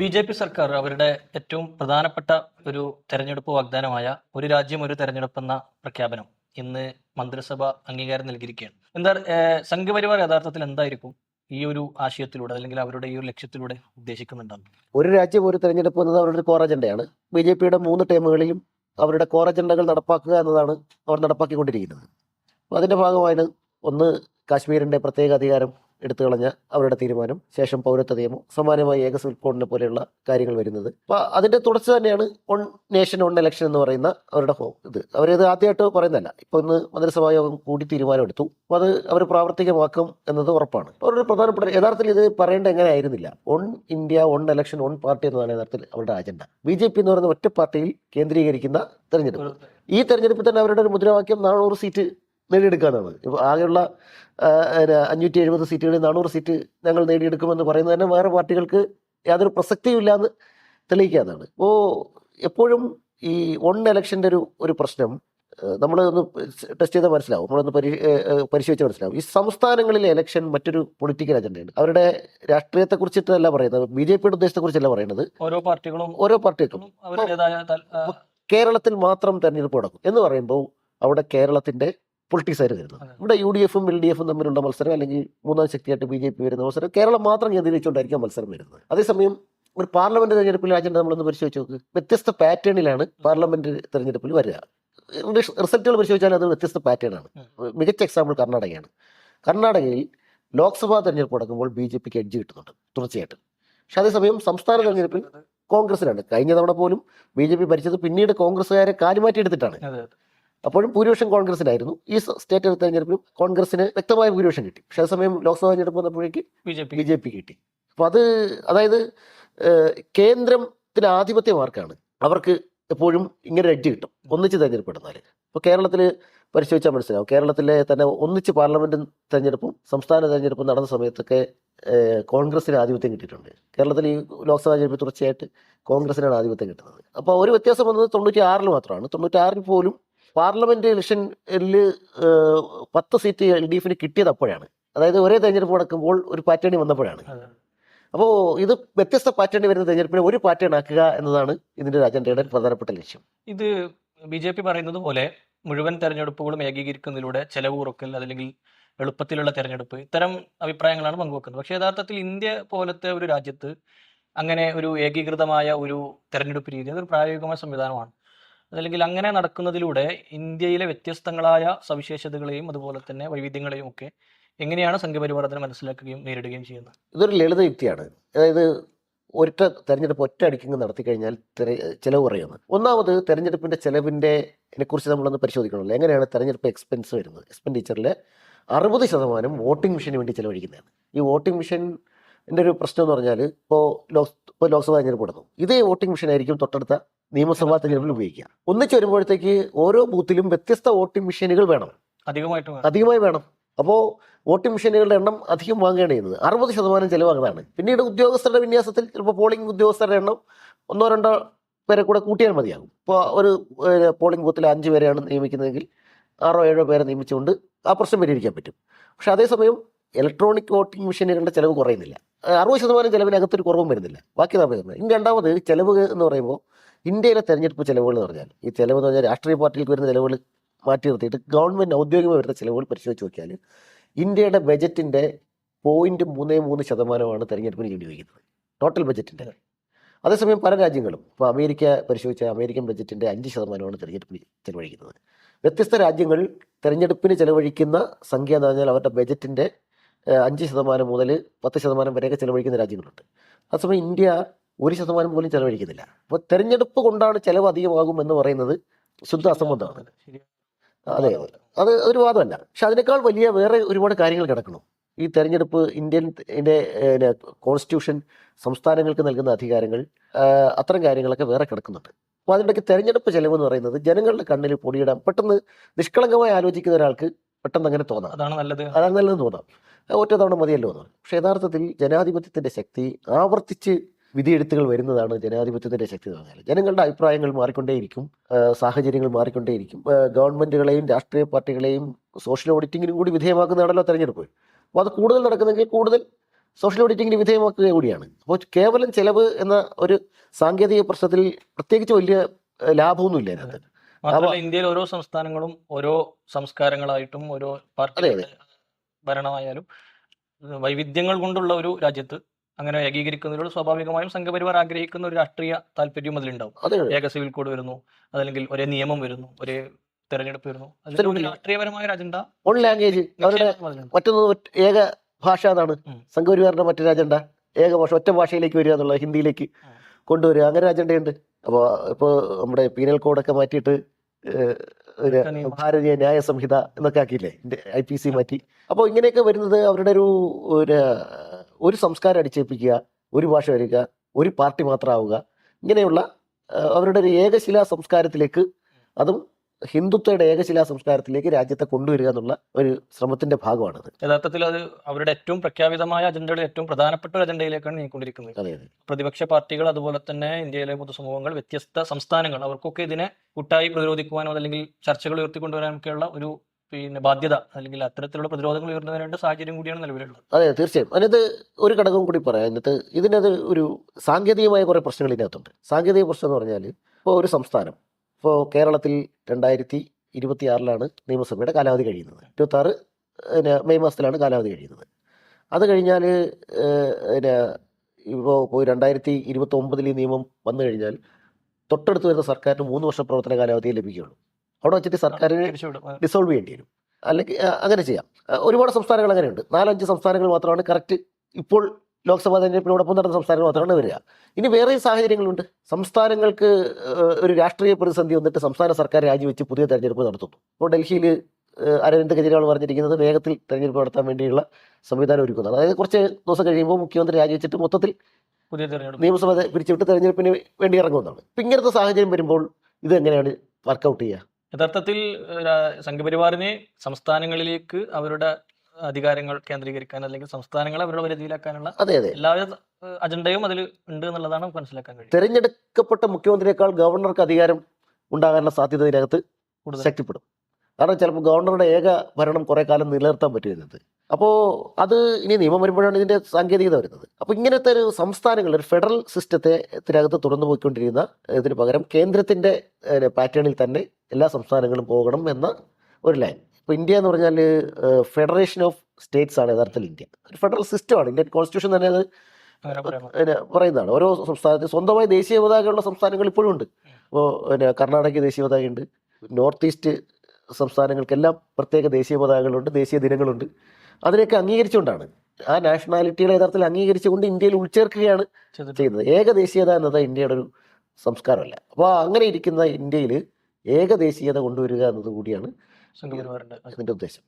B J P സർക്കാർ അവരുടെ ഏറ്റവും പ്രധാനപ്പെട്ട ഒരു തെരഞ്ഞെടുപ്പ് വാഗ്ദാനമായ ഒരു രാജ്യം ഒരു തെരഞ്ഞെടുപ്പ് എന്ന പ്രഖ്യാപനം ഇന്ന് മന്ത്രിസഭ അംഗീകാരം നൽകിയിരിക്കുകയാണ്. എന്താ സംഘപരിവാർ യഥാർത്ഥത്തിൽ എന്തായിരിക്കും ഈ ഒരു ആശയത്തിലൂടെ അല്ലെങ്കിൽ അവരുടെ ഈ ഒരു ലക്ഷ്യത്തിലൂടെ ഉദ്ദേശിക്കുന്നുണ്ടാവും ഒരു രാജ്യം ഒരു തെരഞ്ഞെടുപ്പ് എന്നത് അവരുടെ കോർ അജണ്ടയാണ്. ബി ജെ പിയുടെ മൂന്ന് ടേമുകളിലും അവരുടെ കോർ അജണ്ടകൾ നടപ്പാക്കുക എന്നതാണ് അവർ നടപ്പാക്കിക്കൊണ്ടിരിക്കുന്നത്. അതിന്റെ ഭാഗമായാണ് ഒന്ന് കാശ്മീരിന്റെ പ്രത്യേക അധികാരം എടുത്തു കളഞ്ഞ അവരുടെ തീരുമാനം ശേഷം പൗരത്വ നിയമം സമാനമായി ഏക സിവിൽ കോഡിനെ പോലെയുള്ള കാര്യങ്ങൾ വരുന്നത്. അപ്പൊ അതിന്റെ തുടർച്ച തന്നെയാണ് വൺ നേഷൻ വൺ ഇലക്ഷൻ എന്ന് പറയുന്ന അവരുടെ ഹോ- ഇത് അവരത് ആദ്യമായിട്ട് പറയുന്നതല്ല. ഇപ്പൊ ഇന്ന് മന്ത്രിസഭാ യോഗം കൂടി തീരുമാനം എടുത്തു. അപ്പൊ അത് അവർ പ്രാവർത്തികമാക്കും എന്നത് ഉറപ്പാണ്. അവരുടെ പ്രധാനപ്പെട്ട യഥാർത്ഥത്തിൽ ഇത് പറയേണ്ട എങ്ങനെ ആയിരുന്നില്ല. One India one election one party എന്നതാണ് യഥാർത്ഥത്തിൽ അവരുടെ അജണ്ട ബി ജെ പി എന്ന് പറയുന്ന ഒറ്റ പാർട്ടിയിൽ കേന്ദ്രീകരിക്കുന്ന തെരഞ്ഞെടുപ്പ്. ഈ തെരഞ്ഞെടുപ്പിൽ തന്നെ അവരുടെ ഒരു മുദ്രാവാക്യം നാനൂറ് സീറ്റ് നേടിയെടുക്കുക എന്നാണ് ഇപ്പോൾ ആകെയുള്ള അഞ്ഞൂറ്റി എഴുപത് സീറ്റുകളിൽ നാനൂറ് സീറ്റ് ഞങ്ങൾ നേടിയെടുക്കുമെന്ന് പറയുന്നത് തന്നെ വേറെ പാർട്ടികൾക്ക് യാതൊരു പ്രസക്തിയും ഇല്ലാന്ന് തെളിയിക്കാനാണ്. ഇപ്പോൾ എപ്പോഴും ഈ വൺ എലക്ഷന്റെ ഒരു ഒരു പ്രശ്നം നമ്മൾ ഒന്ന് ടെസ്റ്റ് ചെയ്താൽ മനസ്സിലാവും. നമ്മളൊന്ന് പരി പരിശോധിച്ചാൽ മനസ്സിലാവും. ഈ സംസ്ഥാനങ്ങളിലെ ഇലക്ഷൻ മറ്റൊരു പൊളിറ്റിക്കൽ അജണ്ടയാണ് അവരുടെ രാഷ്ട്രീയത്തെ കുറിച്ചിട്ടല്ല പറയുന്നത് ബി ജെ പിയുടെ ഉദ്ദേശത്തെ കുറിച്ചല്ല പറയുന്നത്. ഓരോ പാർട്ടികളും ഓരോ പാർട്ടിക്കും അവരുടേതായ കേരളത്തിൽ മാത്രം തെരഞ്ഞെടുപ്പ് നടക്കും എന്ന് പറയുമ്പോൾ അവിടെ കേരളത്തിന്റെ പൊളിറ്റിക്സ് ആയിരുന്നു വരുന്നത് ഇവിടെ യു ഡി എഫും എൽ ഡി എഫും തമ്മിലുള്ള മത്സരം? അല്ലെങ്കിൽ മൂന്നാം ശക്തിയായിട്ട് ബി ജെ പി വരുന്ന മത്സരം? കേരളം മാത്രം കേന്ദ്രീകരിച്ചുകൊണ്ടായിരിക്കും മത്സരം വരുന്നത്. അതേസമയം ഒരു പാർലമെന്റ് തെരഞ്ഞെടുപ്പിൽ അജണ്ട നമ്മളൊന്ന് പരിശോധിച്ച് നോക്ക്. വ്യത്യസ്ത പാറ്റേണിലാണ് പാർലമെന്റ് തെരഞ്ഞെടുപ്പിൽ വരിക. റിസൾട്ടുകൾ പരിശോധിച്ചാൽ അത് വ്യത്യസ്ത പാറ്റേൺ ആണ് മികച്ച എക്സാമ്പിൾ കർണാടകയാണ്. കർണാടകയിൽ ലോക്സഭാ തെരഞ്ഞെടുപ്പ് നടക്കുമ്പോൾ ബി ജെ പിക്ക് എഡ്ജ് കിട്ടുന്നുണ്ട് തുടർച്ചയായിട്ട്. പക്ഷെ അതേസമയം സംസ്ഥാന തെരഞ്ഞെടുപ്പിൽ കോൺഗ്രസിനാണ് കഴിഞ്ഞ തവണ പോലും ബി ജെ പി ഭരിച്ചത് പിന്നീട് കോൺഗ്രസ്സുകാരെ കാലുമാറ്റി എടുത്തിട്ടാണ് അപ്പോഴും ഭൂരിപക്ഷം കോൺഗ്രസിനായിരുന്നു. ഈ സ്റ്റേറ്റ് തെരഞ്ഞെടുപ്പിലും കോൺഗ്രസിന് വ്യക്തമായ ഭൂരിപക്ഷം കിട്ടി. പക്ഷേ അതേസമയം ലോക്സഭാ തെരഞ്ഞെടുപ്പ് വന്നപ്പോഴേക്ക് ബി ജെ പി. കിട്ടി. അപ്പോൾ അത് അതായത് കേന്ദ്രത്തിന് ആധിപത്യം ആർക്കാണ് അവർക്ക് എപ്പോഴും ഇങ്ങനെ എഡ്ജ് കിട്ടും. ഒന്നിച്ച് തെരഞ്ഞെടുപ്പെടുന്നാൽ ഇപ്പോൾ കേരളത്തിൽ പരിശോധിച്ചാൽ മനസ്സിലാവും. കേരളത്തിലെ തന്നെ ഒന്നിച്ച് പാർലമെന്റ് തെരഞ്ഞെടുപ്പും സംസ്ഥാന തെരഞ്ഞെടുപ്പും നടന്ന സമയത്തൊക്കെ കോൺഗ്രസിന് ആധിപത്യം കിട്ടിയിട്ടുണ്ട്. കേരളത്തിൽ ഈ ലോക്സഭാ തെരഞ്ഞെടുപ്പ് തുടർച്ചയായിട്ട് കോൺഗ്രസിനാണ് ആധിപത്യം കിട്ടുന്നത്. അപ്പോൾ ഒരു വ്യത്യാസം വന്നത് തൊണ്ണൂറ്റി ആറിൽ മാത്രമാണ്. തൊണ്ണൂറ്റി ആറിൽ പോലും പാർലമെന്റ് ഇലക്ഷനിൽ പത്ത് സീറ്റ് എൽ ഡി എഫിന് കിട്ടിയത് അപ്പോഴാണ്. അതായത് ഒരേ തെരഞ്ഞെടുപ്പ് നടക്കുമ്പോൾ ഒരു പാറ്റേണി വന്നപ്പോഴാണ്. അപ്പോൾ ഇത് വ്യത്യസ്ത പാറ്റേണി വരുന്ന തെരഞ്ഞെടുപ്പിനെ ഒരു പാറ്റേൺ ആക്കുക എന്നതാണ് ഇതിന്റെ അജണ്ടയുടെ പ്രധാനപ്പെട്ട ലക്ഷ്യം. ഇത് ബി ജെ പി പറയുന്നത് പോലെ മുഴുവൻ തെരഞ്ഞെടുപ്പുകളും ഏകീകരിക്കുന്നതിലൂടെ ചെലവ് കുറക്കൽ അല്ലെങ്കിൽ എളുപ്പത്തിലുള്ള തെരഞ്ഞെടുപ്പ് ഇത്തരം അഭിപ്രായങ്ങളാണ് പങ്കുവെക്കുന്നത്. പക്ഷേ യഥാർത്ഥത്തിൽ ഇന്ത്യ പോലത്തെ ഒരു രാജ്യത്ത് അങ്ങനെ ഒരു ഏകീകൃതമായ ഒരു തെരഞ്ഞെടുപ്പ് രീതി അതൊരു പ്രായോഗികമായ സംവിധാനമാണ്. അതല്ലെങ്കിൽ അങ്ങനെ നടക്കുന്നതിലൂടെ ഇന്ത്യയിലെ വ്യത്യസ്തങ്ങളായ സവിശേഷതകളെയും അതുപോലെ തന്നെ വൈവിധ്യങ്ങളെയും ഒക്കെ എങ്ങനെയാണ് സംഘപരിവാർ മനസ്സിലാക്കുകയും നേരിടുകയും ചെയ്യുന്നത്? ഇതൊരു ലളിത യുക്തിയാണ്. അതായത് ഒറ്റ തെരഞ്ഞെടുപ്പ് ഒറ്റ അടിക്കിങ് നടത്തി കഴിഞ്ഞാൽ ചെലവ് കുറയുന്നു ഒന്നാമത് തെരഞ്ഞെടുപ്പിന്റെ ചെലവിന്റെ കുറിച്ച് നമ്മളൊന്ന് പരിശോധിക്കണമല്ലോ. എങ്ങനെയാണ് തെരഞ്ഞെടുപ്പ് എക്സ്പെൻസ് വരുന്നത്? എക്സ്പെൻഡിച്ചറിൽ അറുപത് ശതമാനം വോട്ടിംഗ് മെഷീന് വേണ്ടി ചെലവഴിക്കുന്നതാണ്. ഈ വോട്ടിംഗ് മെഷീന്റെ ഒരു പ്രശ്നം എന്ന് പറഞ്ഞാൽ ഇപ്പോൾ ലോക് ഇപ്പോൾ ലോക്സഭാ തെരഞ്ഞെടുപ്പ് നടന്നു. ഇതേ വോട്ടിംഗ് മെഷീൻ ആയിരിക്കും തൊട്ടടുത്ത നിയമസഭാ തെരഞ്ഞെടുപ്പിൽ ഉപയോഗിക്കുക ഒന്നിച്ച് വരുമ്പോഴത്തേക്ക് ഓരോ ബൂത്തിലും വ്യത്യസ്ത വോട്ടിംഗ് മെഷീനുകൾ വേണം. അധികമായിട്ട് അധികമായി വേണം. അപ്പോൾ വോട്ടിംഗ് മെഷീനുകളുടെ എണ്ണം അധികം വാങ്ങുകയാണ് ചെയ്യുന്നത്. അറുപത് ശതമാനം ചെലവാകുന്നതാണ്. പിന്നീട് ഉദ്യോഗസ്ഥരുടെ വിന്യാസത്തിൽ ചിലപ്പോൾ പോളിംഗ് ഉദ്യോഗസ്ഥരുടെ എണ്ണം ഒന്നോ രണ്ടോ പേരെ കൂടെ കൂട്ടിയാൽ മതിയാകും. ഇപ്പോൾ ഒരു പോളിംഗ് ബൂത്തിൽ അഞ്ച് പേരെയാണ് നിയമിക്കുന്നതെങ്കിൽ ആറോ ഏഴോ പേരെ നിയമിച്ചുകൊണ്ട് ആ പ്രശ്നം പരിഹരിക്കാൻ പറ്റും. പക്ഷെ അതേസമയം ഇലക്ട്രോണിക് വോട്ടിംഗ് മെഷീനുകളുടെ ചിലവ് കുറയുന്നില്ല. അറുപത് ശതമാനം ചിലവിനകത്തൊരു കുറവും വരുന്നില്ല. ബാക്കി നമ്മൾ ഇനി രണ്ടാമത് ചിലവ് എന്ന് പറയുമ്പോൾ ഇന്ത്യയിലെ തെരഞ്ഞെടുപ്പ് ചിലവുകൾ എന്ന് പറഞ്ഞാൽ ഈ ചിലവ് എന്ന് പറഞ്ഞാൽ രാഷ്ട്രീയ പാർട്ടികൾക്ക് വരുന്ന ചിലവുകൾ മാറ്റി നിർത്തിയിട്ട് ഗവൺമെന്റ് ഔദ്യോഗികമായി വരുന്ന ചിലവുകൾ പരിശോധിച്ച് നോക്കിയാൽ ഇന്ത്യയുടെ ബജറ്റിന്റെ പോയിന്റ് മൂന്ന് മൂന്ന് ശതമാനമാണ് തെരഞ്ഞെടുപ്പിന് വിനിയോഗിക്കുന്നത് ടോട്ടൽ ബജറ്റിന്റെ. അതേസമയം പല രാജ്യങ്ങളും ഇപ്പോൾ അമേരിക്ക പരിശോധിച്ച അമേരിക്കൻ ബജറ്റിന്റെ അഞ്ച് ശതമാനമാണ് തെരഞ്ഞെടുപ്പിന് ചെലവഴിക്കുന്നത്. വ്യത്യസ്ത രാജ്യങ്ങൾ തെരഞ്ഞെടുപ്പിന് ചെലവഴിക്കുന്ന സംഖ്യ എന്ന് പറഞ്ഞാൽ അവരുടെ ബജറ്റിന്റെ അഞ്ച് ശതമാനം മുതൽ പത്ത് ശതമാനം വരെയൊക്കെ ചെലവഴിക്കുന്ന രാജ്യങ്ങളുണ്ട്. അതേസമയം ഇന്ത്യ ഒരു ശതമാനം പോലും ചെലവഴിക്കുന്നില്ല. അപ്പോൾ തെരഞ്ഞെടുപ്പ് കൊണ്ടാണ് ചെലവ് അധികമാകും എന്ന് പറയുന്നത് ശുദ്ധ അസംബന്ധമാണ്. അതെ അത് ഒരു വാദമല്ല. പക്ഷെ അതിനേക്കാൾ വലിയ വേറെ ഒരുപാട് കാര്യങ്ങൾ കിടക്കണം. ഈ തെരഞ്ഞെടുപ്പ് ഇന്ത്യൻ കോൺസ്റ്റിറ്റ്യൂഷൻ സംസ്ഥാനങ്ങൾക്ക് നൽകുന്ന അധികാരങ്ങൾ അത്തരം കാര്യങ്ങളൊക്കെ വേറെ കിടക്കുന്നുണ്ട്. അപ്പോൾ അതിന്റെയൊക്കെ തെരഞ്ഞെടുപ്പ് ചെലവ് എന്ന് പറയുന്നത് ജനങ്ങളുടെ കണ്ണിൽ പൊടിയിടാൻ പെട്ടെന്ന് നിഷ്കളങ്കമായി ആലോചിക്കുന്ന ഒരാൾക്ക് പെട്ടെന്ന് അങ്ങനെ തോന്നാം. അതാണ് നല്ലത്. അതാണ് നല്ലതെന്ന് തോന്നാം. ഒറ്റ തവണ മതിയല്ലോ എന്ന് പറയും പക്ഷെ യഥാർത്ഥത്തിൽ ജനാധിപത്യത്തിന്റെ ശക്തി ആവർത്തിച്ച് വിധിയെഴുത്തുകൾ വരുന്നതാണ് ജനാധിപത്യത്തിന്റെ ശക്തി എന്ന് പറഞ്ഞാൽ ജനങ്ങളുടെ അഭിപ്രായങ്ങൾ മാറിക്കൊണ്ടേയിരിക്കും സാഹചര്യങ്ങൾ മാറിക്കൊണ്ടേയിരിക്കും. ഗവൺമെന്റുകളെയും രാഷ്ട്രീയ പാർട്ടികളെയും സോഷ്യൽ ഓഡിറ്റിങ്ങിനും കൂടി വിധേയമാക്കുന്നതാണല്ലോ തെരഞ്ഞെടുപ്പ്. അപ്പോൾ അത് കൂടുതൽ നടക്കുന്നെങ്കിൽ കൂടുതൽ സോഷ്യൽ ഓഡിറ്റിങ്ങിന് വിധേയമാക്കുക കൂടിയാണ്. അപ്പോൾ കേവലം ചെലവ് എന്ന ഒരു സാങ്കേതിക പ്രശ്നത്തിൽ പ്രത്യേകിച്ച് വലിയ ലാഭമൊന്നുമില്ല അതിനകത്ത് മാത്രമല്ല ഇന്ത്യയിൽ ഓരോ സംസ്ഥാനങ്ങളും ഓരോ സംസ്കാരങ്ങളായിട്ടും ഓരോ പാർട്ടി ഭരണമായാലും വൈവിധ്യങ്ങൾ കൊണ്ടുള്ള ഒരു രാജ്യത്ത് അങ്ങനെ ഏകീകരിക്കുന്നതിലൂടെ സ്വാഭാവികമായും സംഘപരിവാർ ആഗ്രഹിക്കുന്ന ഒരു രാഷ്ട്രീയ താല്പര്യം അതിലുണ്ടാവും. അതെ ഏക സിവിൽ കോഡ് വരുന്നു അതല്ലെങ്കിൽ ഒരേ നിയമം വരുന്നു ഒരേ തെരഞ്ഞെടുപ്പ് വരുന്നു. രാഷ്ട്രീയപരമായ ഒരു അജണ്ട. ലാംഗ്വേജ് അവരുടെ. മറ്റൊന്ന് ഏക ഭാഷ എന്നാണ് സംഘപരിവാറിന്റെ മറ്റൊരു അജണ്ട ഏക ഭാഷ ഒറ്റ ഭാഷയിലേക്ക് വരിക എന്നുള്ള ഹിന്ദിയിലേക്ക്. കൊണ്ടുവരിക. അങ്ങനെ ഒരു അജണ്ടയുണ്ട്. അപ്പോൾ ഇപ്പോൾ നമ്മുടെ പീനൽ കോഡൊക്കെ മാറ്റിയിട്ട്. ഭാരതീയ ന്യായ സംഹിത എന്നൊക്കെ ആക്കിയില്ലേ? ഐ പി സി മാറ്റി. അപ്പോൾ ഇങ്ങനെയൊക്കെ വരുന്നത് അവരുടെ ഒരു ഒരു സംസ്കാരം അടിച്ചേൽപ്പിക്കുക ഒരു ഭാഷ വരിക ഒരു പാർട്ടി മാത്രമാവുക ഇങ്ങനെയുള്ള അവരുടെ ഒരു ഏകശിലാ സംസ്കാരത്തിലേക്ക് അതും ഹിന്ദുത്വയുടെ ഏകശിലാ സംസ്കാരത്തിലേക്ക് രാജ്യത്തെ കൊണ്ടുവരിക എന്നുള്ള ഒരു ശ്രമത്തിന്റെ ഭാഗമാണത്. യഥാർത്ഥത്തിൽ അത് അവരുടെ ഏറ്റവും പ്രഖ്യാപിതമായ അജണ്ടയുടെ ഏറ്റവും പ്രധാനപ്പെട്ട ഒരു അജണ്ടയിലേക്കാണ് നീങ്ങിക്കൊണ്ടിരിക്കുന്നത്. പ്രതിപക്ഷ പാർട്ടികൾ അതുപോലെ തന്നെ ഇന്ത്യയിലെ പൊതുസമൂഹങ്ങൾ വ്യത്യസ്ത സംസ്ഥാനങ്ങൾ അവർക്കൊക്കെ ഇതിനെ കൂട്ടായി പ്രതിരോധിക്കുവാനോ അല്ലെങ്കിൽ ചർച്ചകൾ ഉയർത്തിക്കൊണ്ടുവരാനൊക്കെയുള്ള ഒരു പിന്നെ ബാധ്യത അല്ലെങ്കിൽ അത്തരത്തിലുള്ള പ്രതിരോധങ്ങൾ ഉയർന്നു വരേണ്ട സാഹചര്യം കൂടിയാണ് നിലവിലുള്ളത്. അതെ തീർച്ചയായും. അതിനകത്ത് ഒരു ഘടകം കൂടി പറയാം. അതിനകത്ത് ഇതിനകത്ത് ഒരു സാങ്കേതികമായ കുറേ പ്രശ്നങ്ങൾ ഇതിനകത്തുണ്ട്. സാങ്കേതിക പ്രശ്നം എന്ന് പറഞ്ഞാൽ ഇപ്പോൾ ഒരു സംസ്ഥാനം ഇപ്പോൾ കേരളത്തിൽ രണ്ടായിരത്തി ഇരുപത്തി ആറിലാണ് നിയമസഭയുടെ കാലാവധി കഴിയുന്നത്. ഇരുപത്തി ആറ് പിന്നെ മെയ് മാസത്തിലാണ് കാലാവധി കഴിയുന്നത്. അത് കഴിഞ്ഞാൽ പിന്നെ ഇപ്പോൾ രണ്ടായിരത്തി ഇരുപത്തി ഒമ്പതിൽ ഈ നിയമം വന്നു കഴിഞ്ഞാൽ തൊട്ടടുത്ത് വരുന്ന സർക്കാരിന് മൂന്ന് വർഷ പ്രവർത്തന കാലാവധിയെ ലഭിക്കുകയുള്ളൂ. അവിടെ വെച്ചിട്ട് സർക്കാരിന് ഡിസോൾവ് ചെയ്യേണ്ടി വരും. അല്ലെങ്കിൽ അങ്ങനെ ചെയ്യാം. ഒരുപാട് സംസ്ഥാനങ്ങൾ അങ്ങനെയുണ്ട്. നാലഞ്ച് സംസ്ഥാനങ്ങൾ മാത്രമാണ് കറക്റ്റ് ഇപ്പോൾ ലോക്സഭാ തെരഞ്ഞെടുപ്പിനോടൊപ്പം നടന്ന സംസ്ഥാനങ്ങൾ മാത്രമാണ് വരിക. ഇനി വേറെ സാഹചര്യങ്ങളുണ്ട്. സംസ്ഥാനങ്ങൾക്ക് ഒരു രാഷ്ട്രീയ പ്രതിസന്ധി വന്നിട്ട് സംസ്ഥാന സർക്കാർ രാജിവെച്ച് പുതിയ തെരഞ്ഞെടുപ്പ് നടത്തുന്നു. ഇപ്പോൾ ഡൽഹിയിൽ അരവിന്ദ് കെജ്രിവാൾ പറഞ്ഞിരിക്കുന്നത് വേഗത്തിൽ തെരഞ്ഞെടുപ്പ് നടത്താൻ വേണ്ടിയുള്ള സംവിധാനം ഒരുക്കുന്നത് അതായത് കുറച്ച് ദിവസം കഴിയുമ്പോൾ മുഖ്യമന്ത്രി രാജിവെച്ചിട്ട് മൊത്തത്തിൽ പുതിയ തെരഞ്ഞെടുപ്പ്. നിയമസഭ പിരിച്ചുവിട്ട് തെരഞ്ഞെടുപ്പിന് വേണ്ടി ഇറങ്ങുന്നതാണ് ഇപ്പം ഇങ്ങനത്തെ സാഹചര്യം വരുമ്പോൾ ഇത് എങ്ങനെയാണ് വർക്കൗട്ട് ചെയ്യുക? യഥാർത്ഥത്തിൽ സംഘപരിവാറിനെ സംസ്ഥാനങ്ങളിലേക്ക് അവരുടെ അധികാരങ്ങൾ കേന്ദ്രീകരിക്കാൻ അല്ലെങ്കിൽ സംസ്ഥാനങ്ങളെ അവരുടെ പരിധിയിലാക്കാനുള്ള അതെ അതെ. എല്ലാവിധ അജണ്ടയും അതിൽ ഉണ്ട് എന്നുള്ളതാണ് മനസ്സിലാക്കാൻ കഴിയും തെരഞ്ഞെടുക്കപ്പെട്ട മുഖ്യമന്ത്രിയേക്കാൾ ഗവർണർക്ക് അധികാരം ഉണ്ടാകാനുള്ള സാധ്യത ഇതിനകത്ത് ശക്തിപ്പെടും. കാരണം ചിലപ്പോൾ ഗവർണറുടെ ഏക ഭരണം കുറെ കാലം നിലനിർത്താൻ പറ്റുന്നത് അപ്പോൾ അത് ഇനി നിയമം വരുമ്പോഴാണ് ഇതിന്റെ സാങ്കേതികത വരുന്നത്. അപ്പോൾ ഇങ്ങനത്തെ ഒരു സംസ്ഥാനങ്ങൾ ഒരു ഫെഡറൽ സിസ്റ്റത്തെ ഇതിനകത്ത് തുറന്നു പോയിക്കൊണ്ടിരിക്കുന്ന ഇതിന് പകരം കേന്ദ്രത്തിന്റെ പാറ്റേണിൽ തന്നെ എല്ലാ സംസ്ഥാനങ്ങളും പോകണം എന്ന ഒരു ലൈൻ. ഇപ്പോൾ ഇന്ത്യ എന്ന് പറഞ്ഞാൽ ഫെഡറേഷൻ ഓഫ് സ്റ്റേറ്റ്സ് ആണ് യഥാർത്ഥത്തിൽ ഇന്ത്യ. ഒരു ഫെഡറൽ സിസ്റ്റമാണ്. ഇന്ത്യൻ കോൺസ്റ്റിറ്റ്യൂഷൻ തന്നെ അത് പറയുന്നതാണ്. ഓരോ സംസ്ഥാനത്തിൽ സ്വന്തമായി ദേശീയ പതാകയുള്ള സംസ്ഥാനങ്ങൾ ഇപ്പോഴും ഉണ്ട്. ഇപ്പോൾ പിന്നെ കർണാടക ദേശീയ പതാകയുണ്ട്. നോർത്ത് ഈസ്റ്റ് സംസ്ഥാനങ്ങൾക്കെല്ലാം പ്രത്യേക ദേശീയ പതാകകളുണ്ട് ദേശീയ ദിനങ്ങളുണ്ട്. അതിനെയൊക്കെ അംഗീകരിച്ചുകൊണ്ടാണ്. ആ നാഷണാലിറ്റികളെ യഥാർത്ഥത്തിൽ അംഗീകരിച്ചുകൊണ്ട് ഇന്ത്യയിൽ ഉൾച്ചേർക്കുകയാണ്. ചെയ്യുന്നത്. ഏകദേശീയത എന്നത് ഇന്ത്യയുടെ ഒരു സംസ്കാരമല്ല. അപ്പോൾ അങ്ങനെ ഇരിക്കുന്ന ഇന്ത്യയിൽ ഏകദേശീയത കൊണ്ടുവരിക എന്നത് കൂടിയാണ് അതിന്റെ ഉദ്ദേശം.